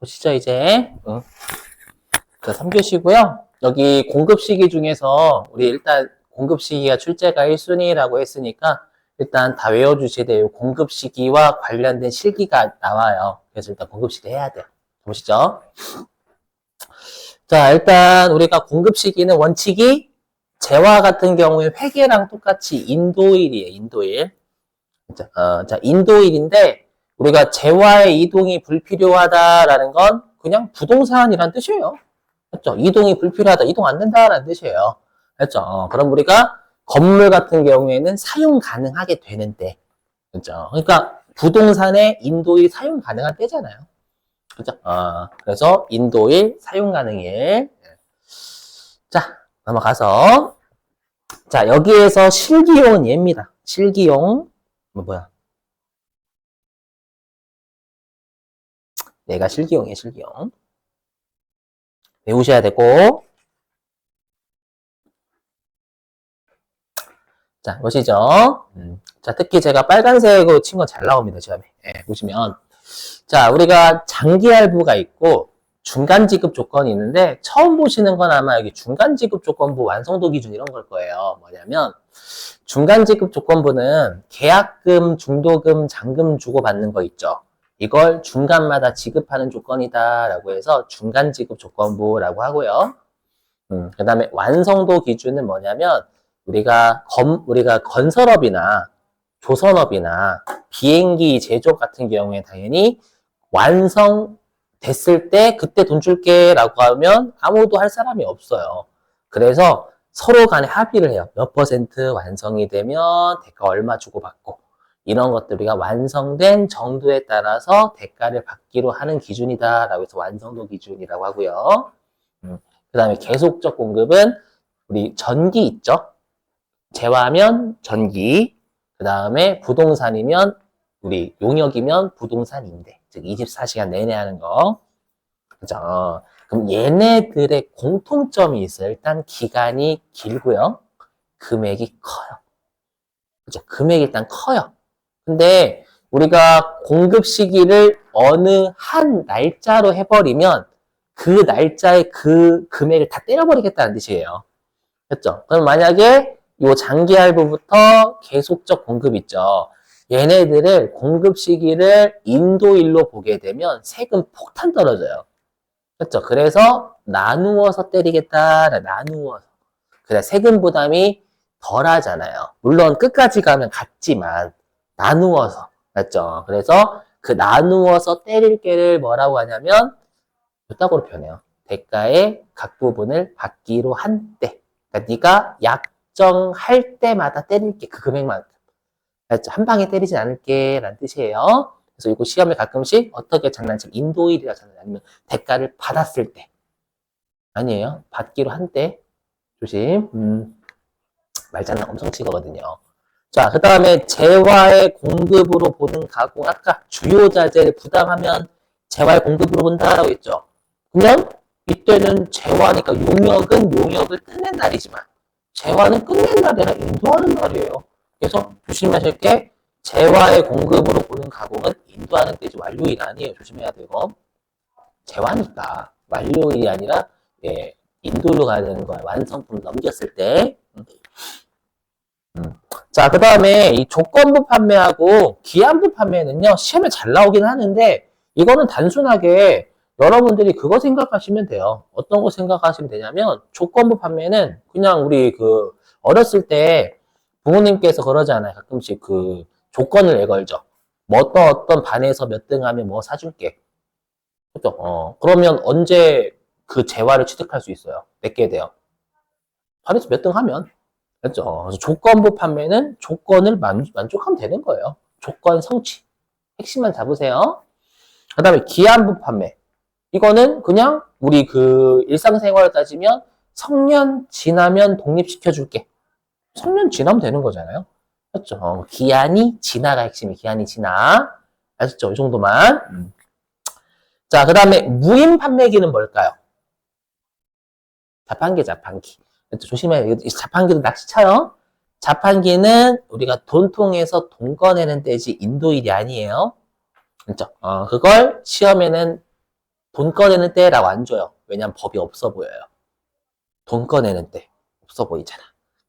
보시죠, 이제. 어. 자, 3교시고요. 여기 공급 시기 중에서 우리 일단 공급 시기가 출제가 1순위라고 했으니까 일단 다 외워주셔야 돼요. 공급 시기와 관련된 실기가 나와요. 그래서 일단 공급 시기 해야 돼요. 보시죠. 자, 일단 우리가 공급 시기는 원칙이 재화 같은 경우에 회계랑 똑같이 인도일이에요. 인도일. 자, 어, 자, 인도일인데 우리가 재화의 이동이 불필요하다라는 건 그냥 부동산이란 뜻이에요. 그렇죠? 이동이 불필요하다, 이동 안 된다라는 뜻이에요. 그렇죠? 어, 그럼 우리가 건물 같은 경우에는 사용 가능하게 되는데, 그렇죠? 그러니까 부동산의 인도일 사용 가능한 때잖아요. 그렇죠? 어, 그래서 인도일 사용 가능일. 자, 넘어가서 자 여기에서 실기용은 얘입니다. 실기용 뭐 뭐야? 얘가 실기용이에요. 실기용. 외우셔야 되고 자 보시죠. 음, 자 특히 제가 빨간색으로 친 건 잘 나옵니다. 시험에 예, 보시면 자 우리가 장기 할부가 있고 중간 지급 조건이 있는데 처음 보시는 건 아마 여기 중간 지급 조건부 완성도 기준 이런 걸 거예요. 뭐냐면 중간 지급 조건부는 계약금, 중도금, 잔금 주고 받는 거 있죠. 이걸 중간마다 지급하는 조건이다라고 해서 중간 지급 조건부라고 하고요. 음, 그 다음에 완성도 기준은 뭐냐면 우리가 건 우리가 건설업이나 조선업이나 비행기 제조 같은 경우에 당연히 완성 됐을 때 그때 돈 줄게 라고 하면 아무도 할 사람이 없어요. 그래서 서로 간에 합의를 해요. 몇 퍼센트 완성이 되면 대가 얼마 주고 받고 이런 것들 우리가 완성된 정도에 따라서 대가를 받기로 하는 기준이다 라고 해서 완성도 기준이라고 하고요. 음, 그 다음에 계속적 공급은 우리 전기 있죠? 재화하면 전기 그 다음에 부동산이면 우리 용역이면 부동산 임대 즉 24시간 내내 하는 거 그죠? 그럼 얘네들의 공통점이 있어요. 일단 기간이 길고요. 금액이 커요. 그죠? 금액이 일단 커요. 근데 우리가 공급 시기를 어느 한 날짜로 해버리면 그 날짜에 그 금액을 다 때려버리겠다는 뜻이에요. 됐죠? 그럼 만약에 요 장기 할부부터 계속적 공급 있죠. 얘네들을 공급 시기를 인도일로 보게 되면 세금 폭탄 떨어져요. 그렇죠? 그래서 나누어서 때리겠다. 나누어서. 그래 세금 부담이 덜 하잖아요. 물론 끝까지 가면 같지만 나누어서. 맞죠? 그래서 그 나누어서 때릴 게를 뭐라고 하냐면 이따구로 표현해요. 대가의 각 부분을 받기로 한 때. 그러니까 네가 약정할 때마다 때릴 게 그 금액만큼. 알죠? 한 방에 때리진 않을게 라는 뜻이에요. 그래서 이거 시험에 가끔씩 어떻게 장난치면 인도일이라 장난 아니면 대가를 받았을 때 아니에요. 받기로 한 때 조심. 음, 말장난 엄청 치거든요. 자, 그 다음에 재화의 공급으로 보는 가공 아까 주요 자재를 부담하면 재화의 공급으로 본다라고 했죠. 그냥 이때는 재화니까 용역은 용역을 끝낸 날이지만 재화는 끝낸 날이라 인도하는 날이에요. 그래서 조심하실 게 재화의 공급으로 보는 가공은 인도하는 때지 완료일 아니에요. 조심해야 되고 재화니까 완료일이 아니라 예, 인도로 가야 되는 거야. 완성품 넘겼을 때. 음. 음. 자, 그 다음에 이 조건부 판매하고 기한부 판매는요, 시험에 잘 나오긴 하는데, 이거는 단순하게 여러분들이 그거 생각하시면 돼요. 어떤 거 생각하시면 되냐면, 조건부 판매는 그냥 우리 그, 어렸을 때 부모님께서 그러잖아요. 가끔씩 그 조건을 내걸죠. 뭐 어떤 어떤 반에서 몇 등 하면 뭐 사줄게. 그죠? 어, 그러면 언제 그 재화를 취득할 수 있어요? 맺게 돼요. 반에서 몇 등 하면. 어, 그래서 조건부 판매는 조건을 만, 만족하면 되는 거예요. 조건 성취. 핵심만 잡으세요. 그 다음에 기한부 판매. 이거는 그냥 우리 그 일상생활을 따지면 성년 지나면 독립시켜줄게. 성년 지나면 되는 거잖아요. 그렇죠? 어, 기한이 지나가 핵심이 기한이 지나. 아셨죠? 이 정도만. 음. 자, 그 다음에 무임 판매기는 뭘까요? 자판기, 자판기. 조심해요. 자판기도 낚시 쳐요. 자판기는 우리가 돈통에서 돈 꺼내는 때지 인도일이 아니에요. 그렇죠? 어, 그걸 시험에는 돈 꺼내는 때라고 안 줘요. 왜냐면 법이 없어 보여요. 돈 꺼내는 때 없어 보이잖아.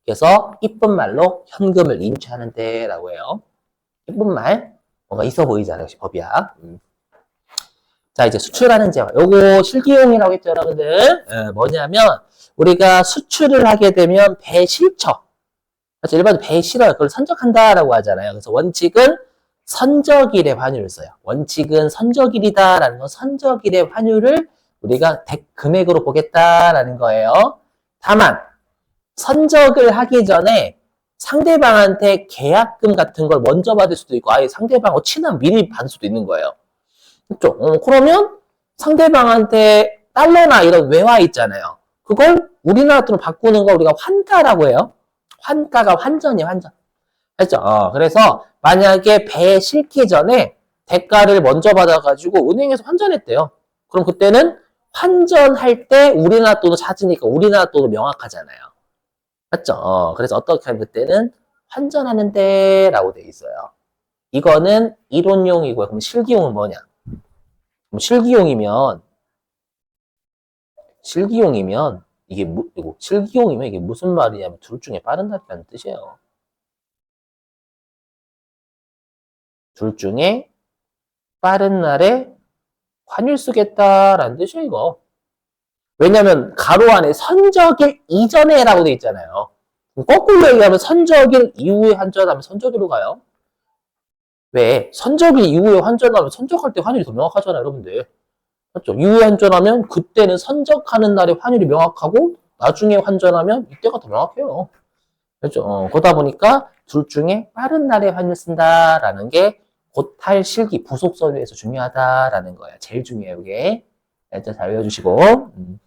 그래서 이쁜 말로 현금을 인출하는 때라고 해요. 이쁜 말 뭔가 있어 보이잖아요. 역시 법이야. 음. 자 이제 수출하는 재화. 요거 실기용이라고 했죠, 여러분들. 예, 뭐냐면 우리가 수출을 하게 되면 배 실처. 그래서 일반적으로 배 실어요. 그걸 선적한다라고 하잖아요. 그래서 원칙은 선적일의 환율을 써요. 원칙은 선적일이다라는 건 선적일의 환율을 우리가 대- 금액으로 보겠다라는 거예요. 다만 선적을 하기 전에 상대방한테 계약금 같은 걸 먼저 받을 수도 있고 아예 상대방하고 친한 미리 받을 수도 있는 거예요. 그렇죠? 어, 그러면 상대방한테 달러나 이런 외화 있잖아요. 그걸 우리나라 돈으로 바꾸는 거 우리가 환가라고 해요. 환가가 환전이에요, 환전. 알죠? 어, 그래서 만약에 배에 싣기 전에 대가를 먼저 받아가지고 은행에서 환전했대요. 그럼 그때는 환전할 때 우리나라 돈을 찾으니까 우리나라 돈을 명확하잖아요. 맞죠? 어, 그래서 어떻게 하면 그때는 환전하는데 라고 돼 있어요. 이거는 이론용이고요. 그럼 실기용은 뭐냐? 그럼 실기용이면 실기용이면 이게 무, 이거 실기용이면 이게 무슨 말이냐면 둘 중에 빠른 날이라는 뜻이에요. 둘 중에 빠른 날에 환율 쓰겠다라는 뜻이에요, 이거. 왜냐면 가로 안에 선적일 이전에라고 돼 있잖아요. 거꾸로 얘기하면 선적일 이후에 환전하면 선적일로 가요. 왜? 선적일 이후에 환전하면 선적할 때 환율이 더 명확하잖아요, 여러분들. 맞죠? 이후에 환전하면 그때는 선적하는 날의 환율이 명확하고 나중에 환전하면 이때가 더 명확해요. 그렇죠? 어, 그러다 보니까 둘 중에 빠른 날에 환율 쓴다라는 게 곧할 실기 부속 서류에서 중요하다라는 거예요. 제일 중요해요, 이게. 일단 잘 외워주시고. 음.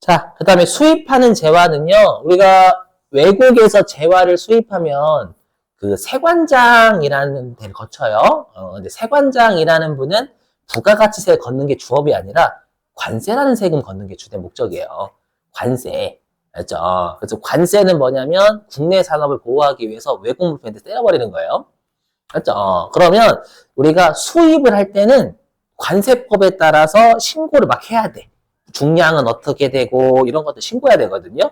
자, 그 다음에 수입하는 재화는요, 우리가 외국에서 재화를 수입하면 그 세관장이라는 데를 거쳐요. 어, 근데 세관장이라는 분은 부가가치세 걷는 게 주업이 아니라 관세라는 세금 걷는 게 주된 목적이에요. 관세. 알죠? 그래서 관세는 뭐냐면 국내 산업을 보호하기 위해서 외국 물품한테 때려버리는 거예요. 알죠? 어, 그러면 우리가 수입을 할 때는 관세법에 따라서 신고를 막 해야 돼. 중량은 어떻게 되고 이런 것도 신고해야 되거든요.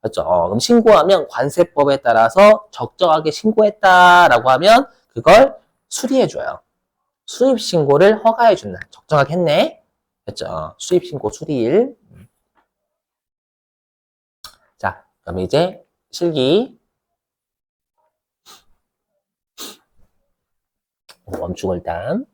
그렇죠? 어, 그럼 신고하면 관세법에 따라서 적정하게 신고했다라고 하면 그걸 수리해줘요. 수입 신고를 허가해 준다. 적정하게 했네. 그렇죠? 수입 신고 수리일. 자, 그럼 이제 실기 멈추고 일단